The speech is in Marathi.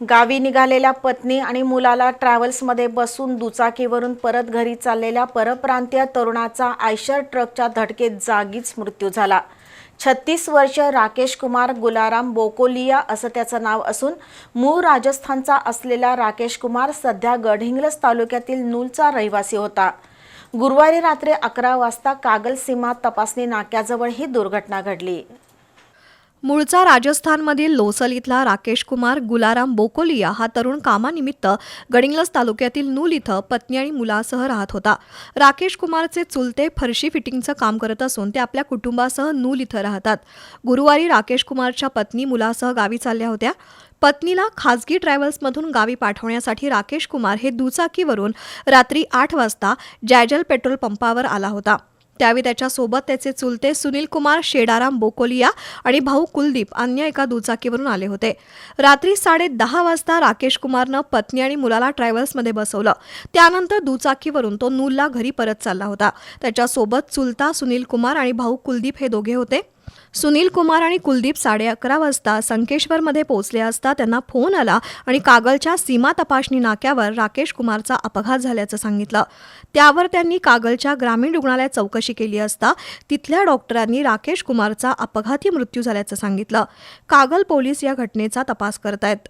गावी निघालेल्या पत्नी आणि मुलाला ट्रॅव्हल्समध्ये बसून दुचाकीवरून परत घरी चाललेल्या परप्रांतीय तरुणाचा आयशर ट्रकच्या धडकेत जागीच मृत्यू झाला. छत्तीस वर्ष राकेश कुमार गुलाराम बोकोलिया असं त्याचं नाव असून मूळ राजस्थानचा असलेला राकेश कुमार सध्या गडहिंग्लज तालुक्यातील नूलचा रहिवासी होता. गुरुवारी रात्री अकरा वाजता कागल सीमा तपासणी नाक्याजवळ ही दुर्घटना घडली. मूळचा राजस्थानमधील लोसल इथला राकेश कुमार गुलाराम बोकोलिया हा तरुण कामानिमित्त गडिंगलस तालुक्यातील नूल इथं पत्नी आणि मुलासह राहत होता. राकेश कुमारचे चुलते फरशी फिटिंगचं काम करत असून ते आपल्या कुटुंबासह नूल इथं राहतात. गुरुवारी राकेश कुमारच्या पत्नी मुलासह गावी चालल्या होत्या. पत्नीला खासगी ट्रॅव्हल्समधून गावी पाठवण्यासाठी राकेश कुमार हे दुचाकीवरून रात्री आठ वाजता जॅजल पेट्रोल पंपावर आला होता. त्यावेळी त्याच्यासोबत त्याचे चुलते सुनील कुमार शेडाराम बोकोलिया आणि भाऊ कुलदीप अन्य एका दुचाकीवरून आले होते. रात्री साडे दहा वाजता राकेश कुमारनं पत्नी आणि मुलाला ट्रॅव्हल्समध्ये बसवलं. त्यानंतर दुचाकीवरून तो नूलला घरी परत चालला होता. त्याच्यासोबत चुलता सुनील कुमार आणि भाऊ कुलदीप हे दोघे होते. सुनील कुमार आणि कुलदीप साडे अकरा वाजता संकेश्वरमध्ये पोहोचले असता त्यांना फोन आला आणि कागलच्या सीमा तपासणी नाक्यावर राकेश कुमारचा अपघात झाल्याचं सांगितलं. त्यावर त्यांनी कागलच्या ग्रामीण रुग्णालयात चौकशी केली असता तिथल्या डॉक्टरांनी राकेश कुमारचा अपघाती मृत्यू झाल्याचं सांगितलं. कागल पोलीस या घटनेचा तपास करत आहेत